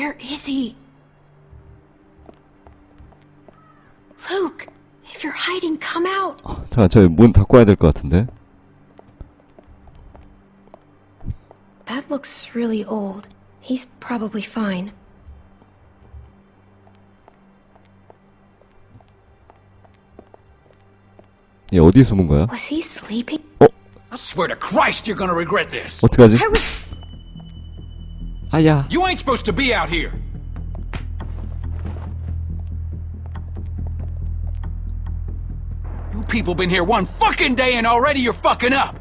Where is he? Luke, if you're hiding, come out. 잠깐 저문 닫고 와야 될 것 같은데. That looks really old. He's probably fine. 얘 어디 숨은 거야? Was he sleeping? I swear to Christ, you're gonna regret this. 어떡하지? I was. 아야. You ain't supposed to be out here. You people been here one fucking day and already you're fucking up.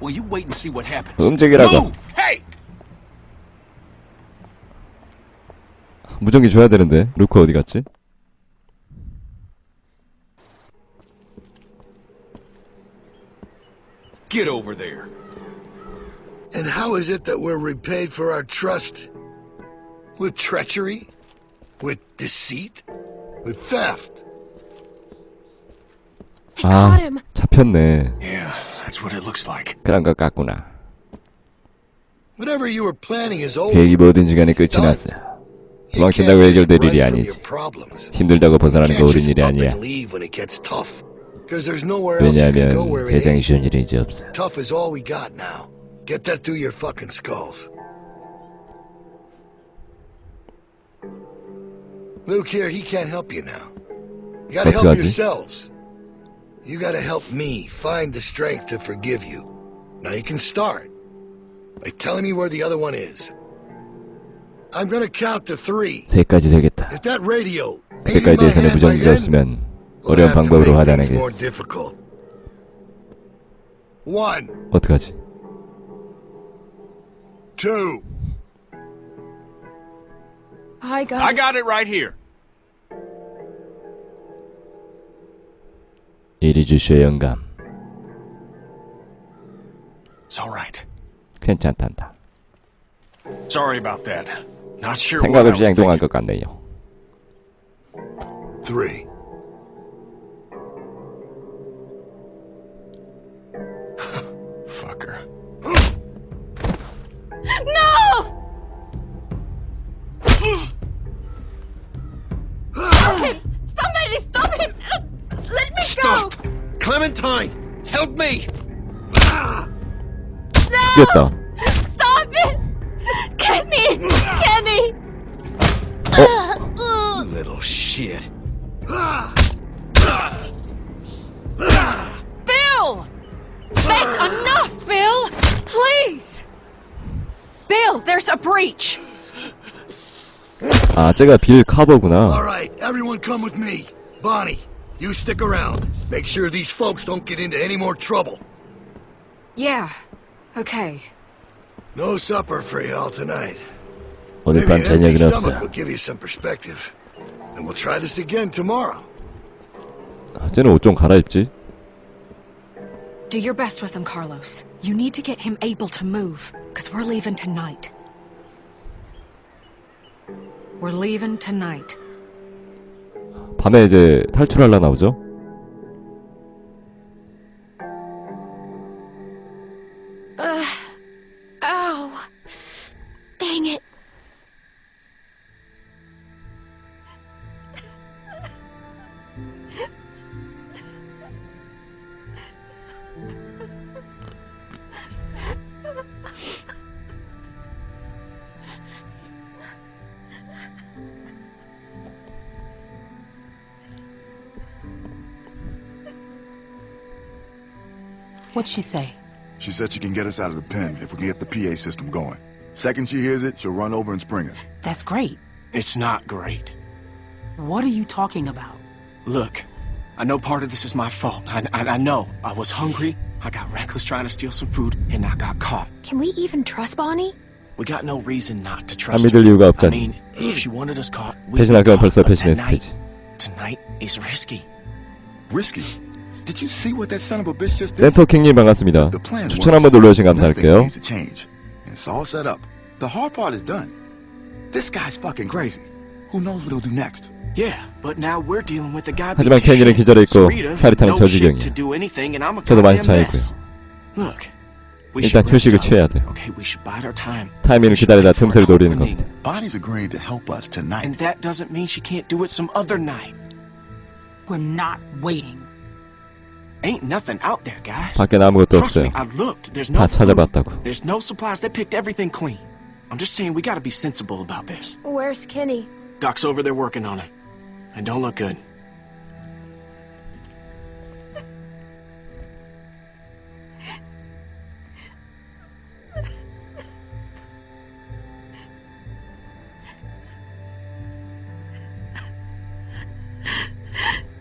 Well, you wait and see what happens. 움직이라고. Move! Hey! 무전기 줘야 되는데. 루크 어디 갔지? Get over there. And how is it that we're repaid for our trust? With treachery? With deceit? With theft? They 아, caught him. 잡혔네. Yeah, that's what it looks like. 그런 것 같구나. Whatever you were planning is over. 계획이 뭐든 간에 끝이 It's done. 났어. You 도망친다고 can't just 해결될 run 일이 from 아니지. your problems. 힘들다고 벗어나는 거 Can't 어린 just 일이 up 아니야. and leave when it gets tough. Because there's nowhere else you can go 왜냐하면 where it 세상에 ain't. 쉬운 일이 이제 없어. Tough is all we got now. Get that through your fucking skulls. Luke here, he can't help you now. You gotta help 어떡하지? yourselves. You gotta help me find the strength to forgive you. Now you can start by telling me where the other one is. I'm gonna count to three. 세까지 세겠다. If that radio ain't in 그때까지 my 대선에 hand by 무전기가 then, 없으면 we'll 어려운 have to 방법으로 make things more 화단하겠어. difficult. One, 어떡하지? two, I got. I got it right here. 이리 주시오 영감. It's all right. 괜찮단다. Sorry about that. Not sure what 생각 I 없이 was 행동한 thinking. 것 같네요. three. Fucker. No! Stop him! Somebody stop him! Let me stop. go! Clementine! Help me! No! Stop it! Kenny! Kenny! Oh. Little shit. Bill! That's enough, Bill! Please! Bill, there's a breach! 아, 쟤가 빌 카버구나. All right, everyone come with me. Bonnie, you stick around. Make sure these folks don't get into any more trouble. Yeah, okay. No supper for y'all tonight. 오늘 Maybe 밤 an empty 저녁은 stomach 없어. will give you some perspective. And we'll try this again tomorrow. 아, 쟤는 옷 좀 갈아입지. Do your best with him, Carlos. You need to get him able to move, because we're leaving tonight. We're leaving tonight. 밤에 이제 탈출하려나 보죠? Ow! Dang it! What'd she say? She said she can get us out of the pen if we can get the PA system going. Second she hears it, she'll run over and spring us. That's great. It's not great. What are you talking about? Look, I know part of this is my fault. I, I, I know. I was hungry, I got reckless trying to steal some food, and I got caught. Can we even trust Bonnie? We got no reason not to 안 trust 믿을 her. 이유가 I 없잖니. mean, if she wanted us caught, we 배신할 거면 벌써 But 배신했을 tonight, 테지. tonight is risky. Risky. Did you see what that son of a bitch just did? 센터킹님 반갑습니다. The plan 추천 works. 한번 눌러주시면 Nothing 감사할게요. needs to change. It's all set up. The hard part is done. This guy's fucking crazy. Who knows what he'll do next? Yeah, but now we're dealing with a guy 하지만 beat to 케니는 shit. 기절해 있고 Sarita 사리타는 no shit 저지경이야. to do anything, and I'm a 저도 많이 goddamn 차있고요. mess. Look, We 일단 should rest 휴식을 up. 취해야 돼요. Okay, we should bide our time. 타이밍을 We should 기다리다 wait for 틈새를 help 노리는 when they- 겁니다. Bonnie's agreed to help us tonight. And that doesn't mean she can't do it some other night. We're not waiting. Ain't nothing out there, guys. 밖엔 아무것도 Trust 없어요. me, I looked. There's no 다 food. 찾아봤다고. There's no supplies. They picked everything clean. I'm just saying we gotta be sensible about this. Where's Kenny? Doc's over there working on him. And don't look good.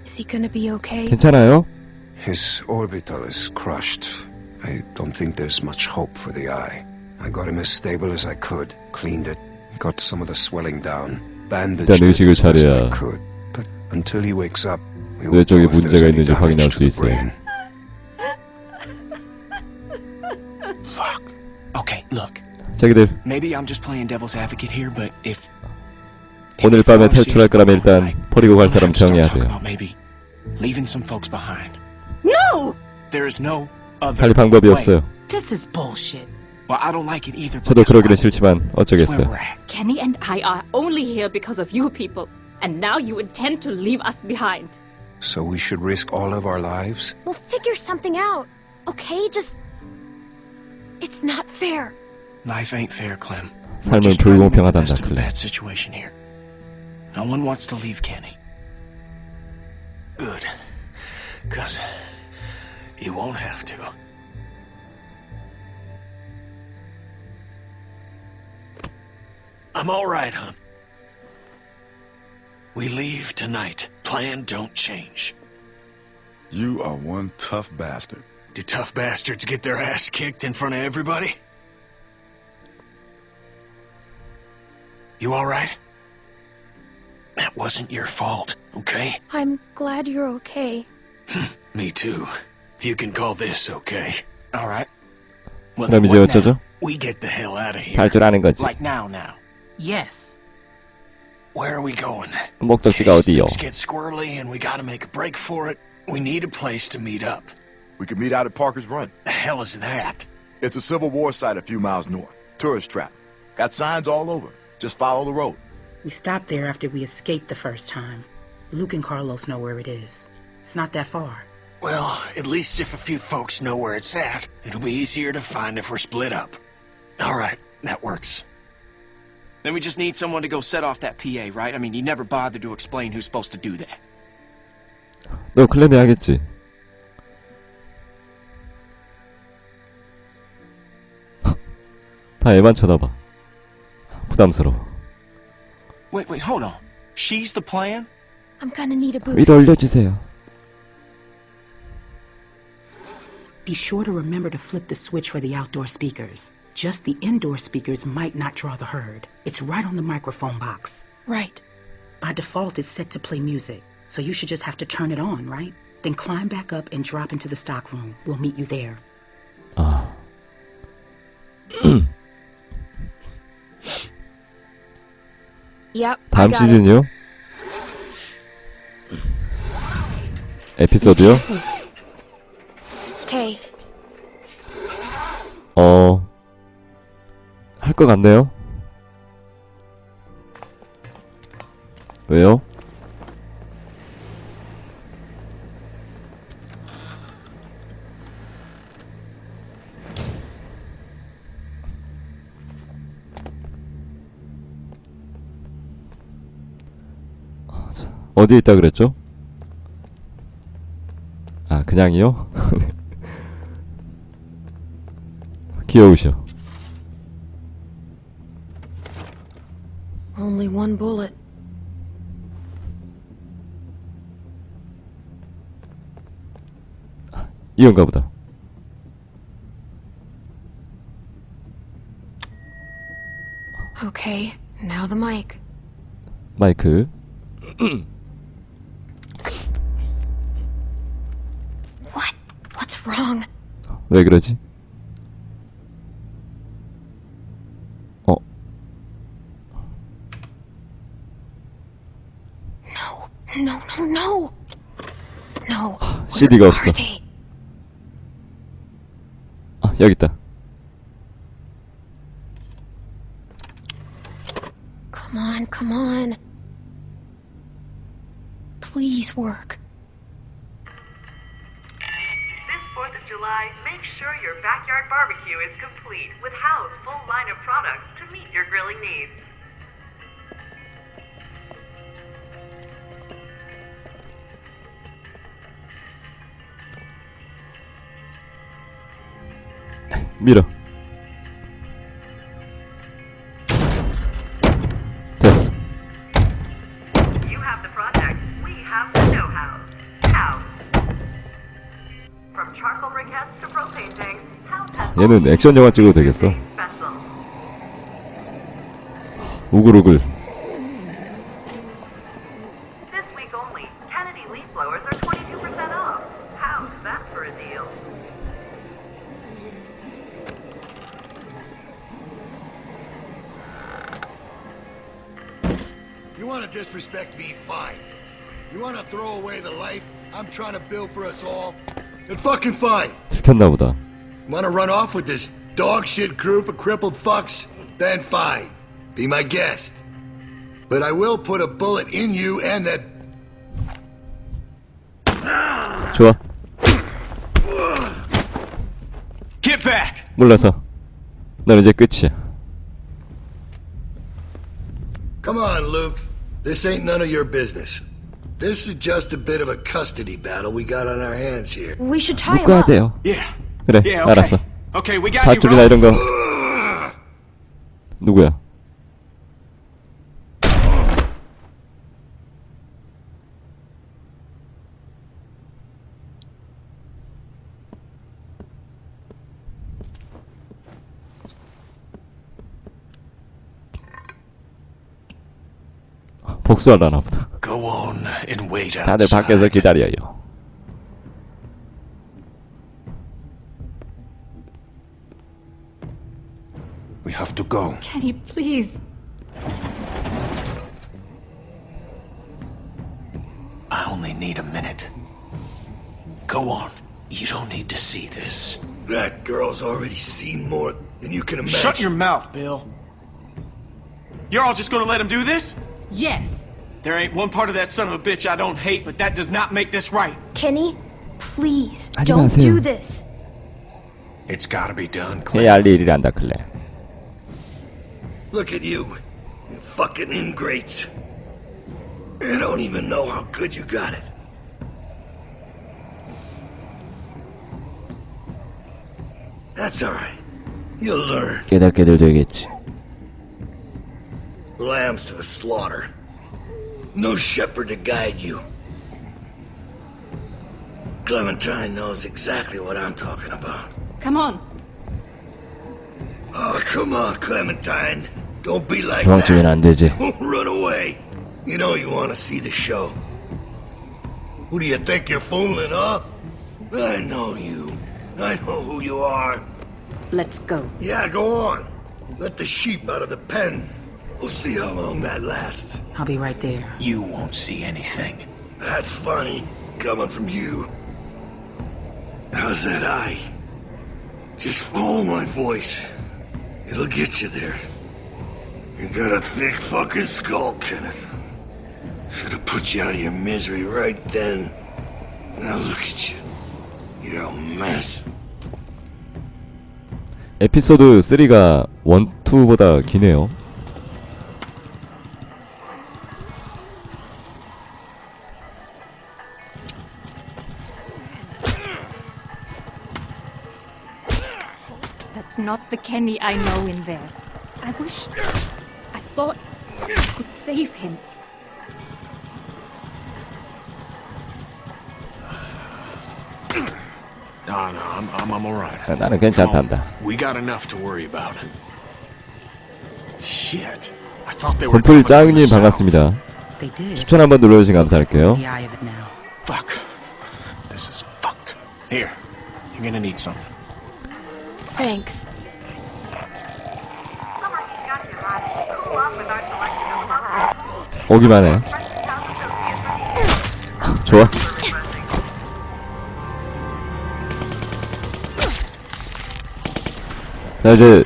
Is he gonna be okay? 괜찮아요? His orbital is crushed. I don't think there's much hope for the eye. I got him as stable as I could, cleaned it, got some of the swelling down, bandaged 일단 it 의식을 as best I 차려야 could. But until he wakes up, we 뇌 won't 쪽에 know if there's 문제가 any 있는지 damage 확인할 to 수 the 있어요. brain. Fuck. Okay, look. 자기들 Maybe I'm just playing devil's advocate here, but if 오늘 if 밤에 all we see 탈출할 is 거라면 going 일단 right, 버리고 갈 we'll 사람 have to start 정해야 talking 돼요. about maybe leaving some folks behind. No! There is no other 할 방법이 way. 없어요. This is bullshit. Well, I don't like it either. but 저도 guess 그러기는 what? 싫지만 That's where 어쩌겠어요. we're at. Kenny and I are only here because of you people. And now you intend to leave us behind. So we should risk all of our lives? We'll figure something out. Okay, just. It's not fair. Life ain't fair, Clem. We're 삶은 just trying to make the 불공평하단다, best of a 클레. bad situation here. No one wants to leave Kenny. Good. Cause you won't have to. I'm all right, hon. We leave tonight. Plan don't change. You are one tough bastard. Do tough bastards get their ass kicked in front of everybody? You all right? That wasn't your fault, okay? I'm glad you're okay. Me too. If you can call this okay. All right. Well, 그럼 then 이제 what now? 어쩌죠? We get the hell out of here. 탈출하는 거지. Like now, now. Yes. Where are we going? 목적지가 Case 어디요? things get squirrely and we gotta make a break for it. We need a place to meet up. We could meet out at Parker's Run. The hell is that? It's a Civil War site a few miles north. Tourist trap. Got signs all over. Just follow the road. We stopped there after we escaped the first time. Luke and Carlos know where it is. It's not that far. Well, at least if a few folks know where it's at, it'll be easier to find if we're split up. All right, that works. Then we just need someone to go set off that PA, right? I mean, you never bothered to explain who's supposed to do that. 너 클레미 하겠지? 다 애만 쳐다봐. 부담스러워. Wait, wait, hold on. She's the plan? I'm gonna need a boost. 위로 올려주세요. Be sure to remember to flip the switch for the outdoor speakers. Just the indoor speakers might not draw the herd. It's right on the microphone box. Right. By default, it's set to play music, so you should just have to turn it on, right? Then climb back up and drop into the stock room. We'll meet you there. 아. Yep. I 다음 got it. 시즌이요? 에피소드요? Okay. 어. 할 것 같네요. 왜요? 어디에 있다 그랬죠? 아, 그냥이요? 귀여우셔. Only one bullet. 이건가 보다. Okay. Now the mic. 마이크. What? What's wrong? 왜 그러지? Come on, come on. Please work. This 4th of July, make sure your backyard barbecue is complete with Howe's full line of products to meet your grilling needs. Howe has 얘는 액션 영화 찍어도 되겠어. 우글우글. Then fucking fine. 들켰나 보다. Want to run off with this dog shit group of crippled fucks? Then fine. Be my guest. But I will put a bullet in you and that. 좋아. Get back! 몰라서. 넌 이제 끝이야. Come on, Luke. This ain't none of your business. This is just a bit of a custody battle we got on our hands here. We should tie him 묶어야 up. 돼요. Yeah. 그래, Yeah, okay. 알았어. Okay, we got you, 밧줄이나 bro. 이런 거. 누구야? 복수하려나 보다. 다들 밖에서 기다려요. We have to go. Kenny, please. I only need a minute. Go on. You don't need to see this. That girl's already seen more than you can imagine. Shut your mouth, Bill. You're all just gonna let him do this? Yes. There ain't one part of that son of a bitch I don't hate, but that does not make this right. Kenny, please, 하지 don't 마세요. do this. It's gotta be done, 해야 할 일이란다, 클레. Look at you. You fucking ingrates. You don't even know how good you got it. That's alright. You'll learn. 깨닫게 들져야겠지. Lambs to the slaughter. No shepherd to guide you. Clementine knows exactly what I'm talking about. Come on. Oh, come on, Clementine. Don't be like 도망치면 that. 안 되지. Don't run away. You know you want to see the show. Who do you think you're fooling, huh? I know you. I know who you are. Let's go. Yeah, go on. Let the sheep out of the pen. We'll see how long that lasts. I'll be right there. You won't see anything. That's funny, coming from you. How's that eye? Just follow my voice. It'll get you there. You got a thick fucking skull, Kenneth. Should have put you out of your misery right then. Now look at you. You're a mess. 에피소드 3가 1, 2보다 기네요. not the Kenny I know in there. I wish. I thought I could save him. Nah, nah, I'm, I'm, I'm alright. 아, 나는 괜찮단다. We got enough to worry about. Shit. I thought they were 곰풀 coming from the 짱님 south. 반갑습니다. They did. 추천 한번 눌러주시면 감사할게요. The eye of it now. Fuck. This is fucked. Here. You're gonna need something. Thanks. 오기만 해. Town associates. 좋아. 자 이제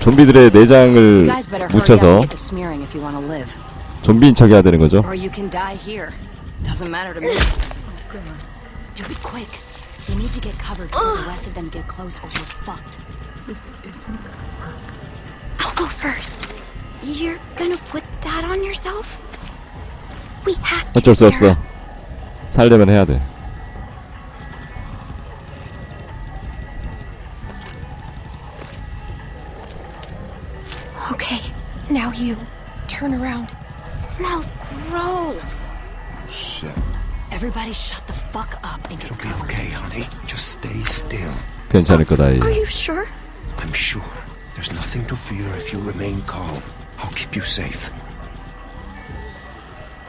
좀비들의 내장을 묻혀서. 좀비인 척 해야 되는 거죠. Or you can die here. Doesn't matter to me. Do it quick. We need to get covered before the rest of them get close or we're fucked. This isn't gonna work. I'll go first. You're gonna put that on yourself? We have to, 어쩔 수 Sarah. 없어. 살려면 해야 돼. Okay, now you. Turn around. Smells gross. Shit. Everybody shut the fuck up and get It'll be covered. okay, honey. Just stay still. 괜찮을 거다. 이. Are you sure? I'm sure. There's nothing to fear if you remain calm. I'll keep you safe.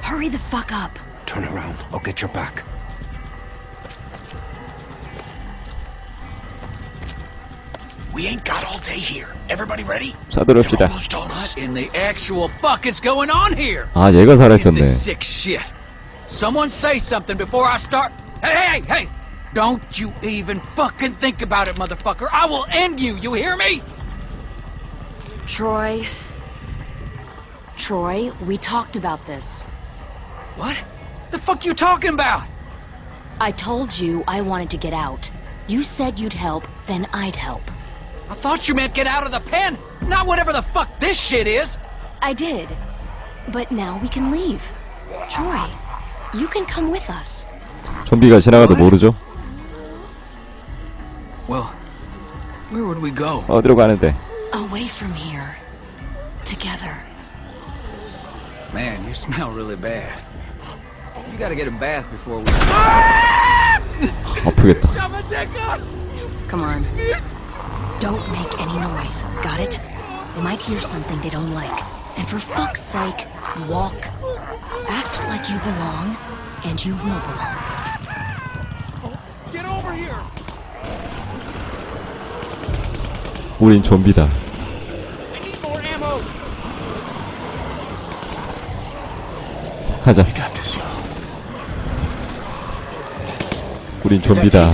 Hurry the fuck up. Turn around. I'll get your back. We ain't got all day here. Everybody ready? 싸들읍시다. What in the actual fuck is going on here? 아 얘가 Is 살아있었네. this sick shit? Someone say something before I start. Hey, hey, hey! Don't you even fucking think about it, motherfucker! I will end you. You hear me? Troy. Troy, we talked about this. What? The fuck you talking about? I told you I wanted to get out. You said you'd help, then I'd help. I thought you meant get out of the pen, not whatever the fuck this shit is. I did. But now we can leave. Troy, you can come with us. 좀비가 지나가도 모르죠. Well, where would we go? 어디로 가는데? Away from here. Together. Man, you smell really bad. You gotta get a bath before we. 아프겠다. Shut my dick up! Come on. Don't make any noise. Got it? They might hear something they don't like. And for fuck's sake, walk. Act like you belong, and you will belong. Get over here! 우린 좀비다. 가자. 우린 좀비다.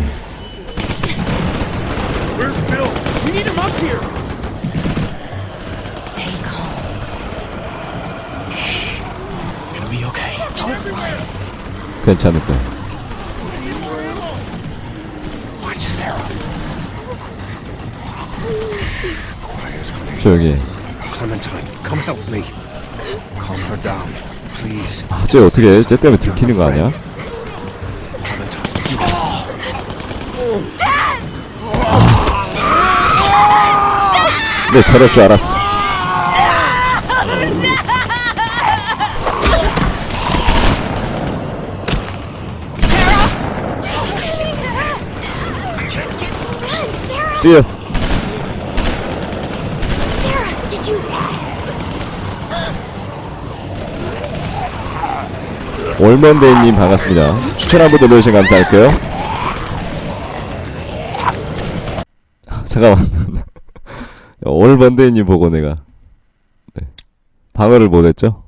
괜찮을 거야. 조용히. 아, 쟤 어떻게 해? 쟤 때문에 들키는 거 아니야? 네, 저럴 줄 알았어. 뛰어. 월먼데이님 반갑습니다. 추천 한번 눌러주시면 감사할게요. 아, 잠깐만. 월먼데이님 보고 내가 네. 방어를 못했죠?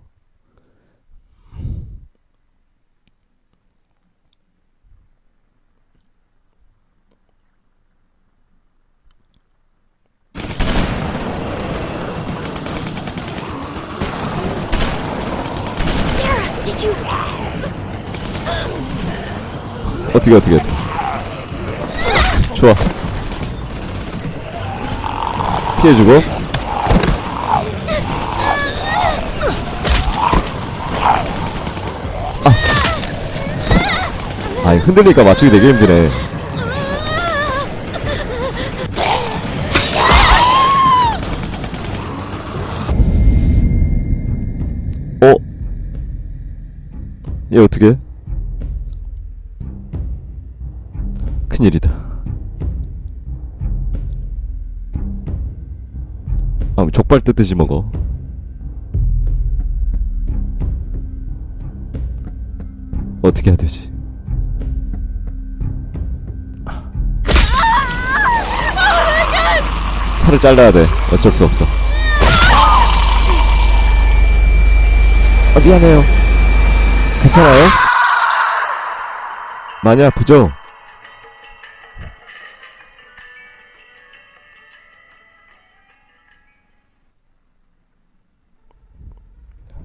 어떻게 어떻게 어떻게. 좋아. 피해주고. 아. 아니 흔들리니까 맞추기 되게 힘드네. 어? 얘 어떻게? 큰일이다. 아, 족발 뜯듯이 먹어. 어떻게 해야 되지? 팔을 잘라야 돼. 어쩔 수 없어. 아, 미안해요. 괜찮아요? 많이 아프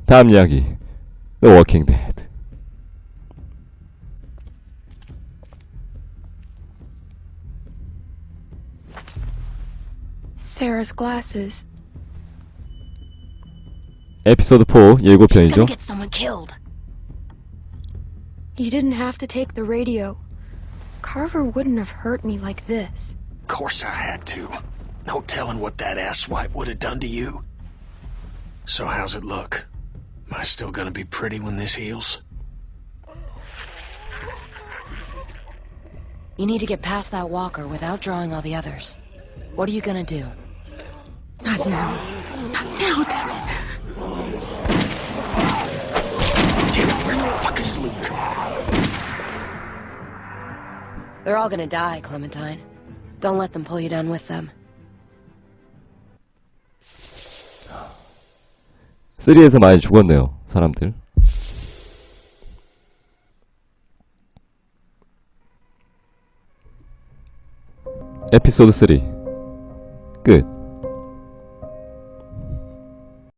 다음 이야기 The Walking Dead Sarah's glasses. 에피소드 4 She's gonna 예고편이죠 get someone killed. You didn't have to take the radio. Carver wouldn't have hurt me like this. Of course I had to. No telling what that asswipe would have done to you. So how's it look? Am I still gonna be pretty when this heals? You need to get past that walker without drawing all the others. What are you gonna do? Not now. Not now, damn it. Damn it, where the fuck is Luke? They're all gonna die, Clementine. Don't let them pull you down with them. 3에서 많이 죽었네요 사람들. 에피소드 3끝